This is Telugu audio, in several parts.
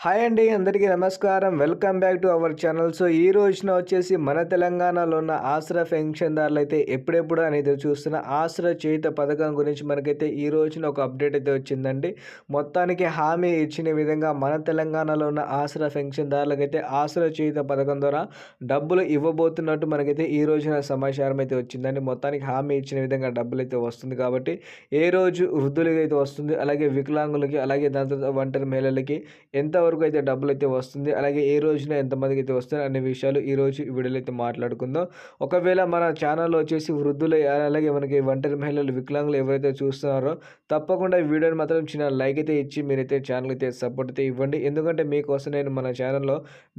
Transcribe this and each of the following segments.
హాయ్ అండి అందరికీ నమస్కారం. Welcome back to our channel. So ఈ రోజున వచ్చేసి మన తెలంగాణలో ఉన్న ఆసరా పెన్షన్దారులు అయితే ఎప్పుడెప్పుడు అనేది చూస్తున్న ఆసరా చేయుత పథకం గురించి మనకైతే ఈ రోజున ఒక అప్డేట్ అయితే వచ్చిందండి. మొత్తానికి హామీ ఇచ్చిన విధంగా మన తెలంగాణలో ఉన్న ఆసరా పెన్షన్దారులకైతే ఆసరా చేయుత పథకం ద్వారా డబ్బులు ఇవ్వబోతున్నట్టు మనకైతే ఈ రోజున సమాచారం అయితే వచ్చిందండి. మొత్తానికి హామీ ఇచ్చిన విధంగా డబ్బులు అయితే వస్తుంది కాబట్టి ఏ రోజు వృద్ధులకి అయితే వస్తుంది అలాగే వికలాంగులకి అలాగే దాని తర్వాత ఒంటరి మహిళలకి ఎంత వరకు అయితే డబ్బులు అయితే వస్తుంది. అలాగే ఏ రోజున ఎంతమందికి అయితే వస్తుంది అనే విషయాలు ఈ రోజు ఈ వీడియోలో అయితే మాట్లాడుకుందాం. ఒకవేళ మన ఛానల్లో వచ్చేసి వృద్ధులు అలాగే మనకి ఒంటరి మహిళలు వికలాంగులు ఎవరైతే చూస్తున్నారో తప్పకుండా ఈ వీడియోని మాత్రం చిన్న లైక్ అయితే ఇచ్చి మీరైతే ఛానల్ అయితే సపోర్ట్ అయితే ఇవ్వండి. ఎందుకంటే మీకోసం నేను మన ఛానల్లో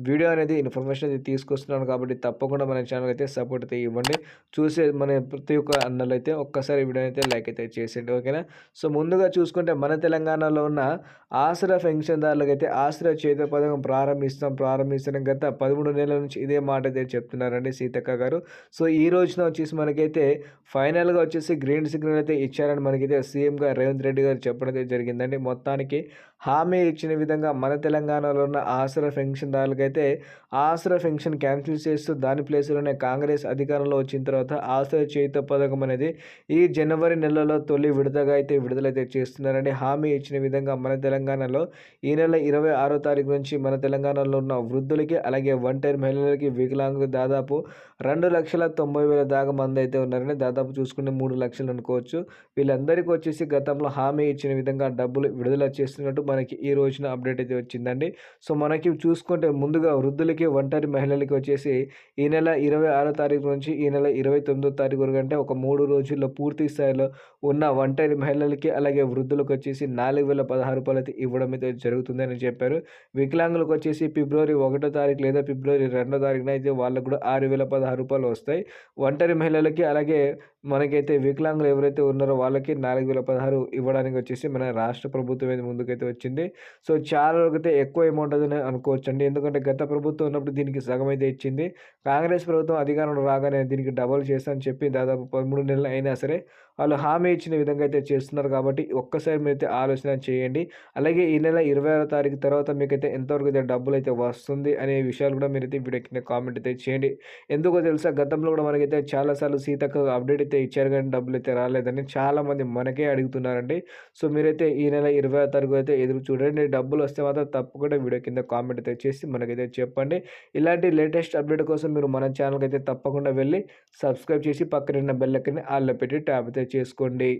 వీడియో అనేది ఇన్ఫర్మేషన్ అయితే తీసుకొస్తున్నాను కాబట్టి తప్పకుండా మన ఛానల్ అయితే సపోర్ట్ అయితే ఇవ్వండి. చూసే మన ప్రతి ఒక్క అన్నలు అయితే ఒక్కసారి వీడియో అయితే లైక్ అయితే చేసేయండి. ఓకేనా? సో ముందుగా చూసుకుంటే మన తెలంగాణలో ఉన్న ఆసరా పెన్షన్దారులకు అయితే ఆసరా చేత పథకం ప్రారంభిస్తాం ప్రారంభిస్తాం. గత పదమూడు నెలల నుంచి ఇదే మాట అయితే చెప్తున్నారండి సీతక్క గారు. సో ఈ రోజున వచ్చేసి మనకైతే ఫైనల్గా వచ్చేసి గ్రీన్ సిగ్నల్ అయితే ఇచ్చారని మనకైతే సీఎంగా రేవంత్ రెడ్డి గారు చెప్పడం అయితే జరిగిందండి. మొత్తానికి హామీ ఇచ్చిన విధంగా మన తెలంగాణలో ఉన్న ఆసరా పెన్షన్దారులకైతే ఆసరా పెన్షన్ క్యాన్సిల్ చేస్తూ దాని ప్లేస్లోనే కాంగ్రెస్ అధికారంలో వచ్చిన తర్వాత ఆసరా చేత పథకం అనేది ఈ జనవరి నెలలో తొలి విడతగా అయితే విడుదలైతే చేస్తున్నారండి. హామీ ఇచ్చిన విధంగా మన తెలంగాణలో ఈ నెల ఇరవై ఆరో తారీఖు నుంచి మన తెలంగాణలో ఉన్న వృద్ధులకి అలాగే ఒంటరి మహిళలకి వికలాంగులకు దాదాపు రెండు లక్షల తొంభై వేల దాకా మంది అయితే ఉన్నారని దాదాపు చూసుకుంటే మూడు లక్షలు అనుకోవచ్చు. వీళ్ళందరికీ వచ్చేసి గతంలో హామీ ఇచ్చిన విధంగా డబ్బులు విడుదల చేస్తున్నట్టు మనకి ఈ రోజున అప్డేట్ అయితే వచ్చిందండి. సో మనకి చూసుకుంటే ముందుగా వృద్ధులకి ఒంటరి మహిళలకి వచ్చేసి ఈ నెల ఇరవై ఆరో తారీఖు నుంచి ఈ నెల ఇరవై తొమ్మిదో తారీఖు వరకు అంటే ఒక మూడు రోజుల్లో పూర్తి స్థాయిలో ఉన్న ఒంటరి మహిళలకి అలాగే వృద్ధులకు వచ్చేసి నాలుగు వేల పదహారు రూపాయలు అయితే ఇవ్వడం అయితే జరుగుతుందని చెప్పారు. వికలాంగులకు వచ్చేసి ఫిబ్రవరి ఒకటో తారీఖు లేదా ఫిబ్రవరి రెండో తారీఖున అయితే వాళ్ళకు కూడా ఆరు వేల పదహారు రూపాయలు వస్తాయి. ఒంటరి మహిళలకి అలాగే మనకైతే వికలాంగులు ఎవరైతే ఉన్నారో వాళ్ళకి నాలుగు వేల పదహారు ఇవ్వడానికి వచ్చేసి మన రాష్ట్ర ప్రభుత్వం అయితే ముందుకైతే వచ్చింది. సో చాలా వరకు అయితే ఎక్కువ అమౌంట్ అని అనుకోవచ్చు అండి ఎందుకంటే గత ప్రభుత్వం ఉన్నప్పుడు దీనికి సగం అయితే ఇచ్చింది. కాంగ్రెస్ ప్రభుత్వం అధికారంలో రాగానే దీనికి డబల్ చేస్తానని చెప్పి దాదాపు పదమూడు నెలలు అయినా సరే వాళ్ళు హామీ ఇచ్చిన విధంగా అయితే చేస్తున్నారు కాబట్టి ఒక్కసారి మీరైతే ఆలోచన చేయండి. అలాగే ఈ నెల ఇరవై ఆరో తారీఖు తర్వాత మీకైతే ఎంతవరకు అయితే డబ్బులు అయితే వస్తుంది అనే విషయాలు కూడా మీరైతే వీడియో కింద కామెంట్ అయితే చేయండి. ఎందుకో తెలుసా గతంలో కూడా మనకైతే చాలాసార్లు సీతక్క అప్డేట్ అయితే ఇచ్చారు కానీ డబ్బులు అయితే రాలేదని చాలామంది మనకే అడుగుతున్నారండి. సో మీరైతే ఈ నెల ఇరవై తారీఖు అయితే ఎదురు చూడండి. డబ్బులు వస్తే మాత్రం తప్పకుండా వీడియో కింద కామెంట్ అయితే చేసి మనకైతే చెప్పండి. ఇలాంటి లేటెస్ట్ అప్డేట్ కోసం మీరు మన ఛానల్కి అయితే తప్పకుండా వెళ్ళి సబ్స్క్రైబ్ చేసి పక్కన బెల్లకిని ఆళ్ళ పెట్టి ట్యాప్ అయితే చేసుకోండి.